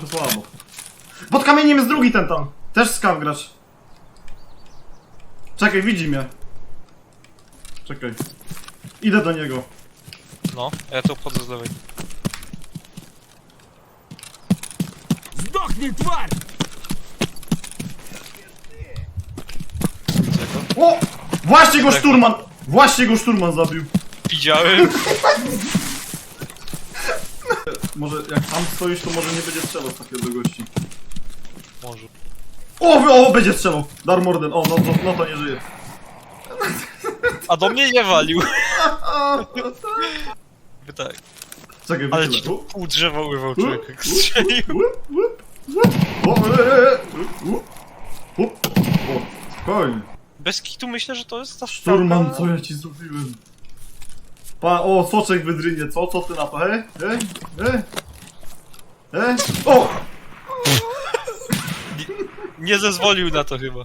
To słabo. Pod kamieniem jest drugi ten tam. Też skaw gracz. Czekaj, widzi mnie. Czekaj. Idę do niego. No, ja tu obchodzę z lewej. Сдохни, тварь! Widzę go. O! Właśnie go szturman! Właśnie go szturman zabił. Widziałem. Może jak tam stoisz, to może nie będzie strzelał z takiego do gości. Może. O, wy- o, będzie strzelał! Dar Morden, o, no, no, no to nie żyje. A do mnie nie walił. By tak. Czekaj, Ale wychylę. ci tu U, pół drzewa człowiek, jak strzelił. łup, łup, łup. O, e, e, e. O, spokojnie. Bez kitu myślę, że to jest ta Szturman, co ja ci zrobiłem? Pa, o, soczek wydrynie, co? Co ty na to? E? E? E? E? O! Nie zezwolił na to chyba.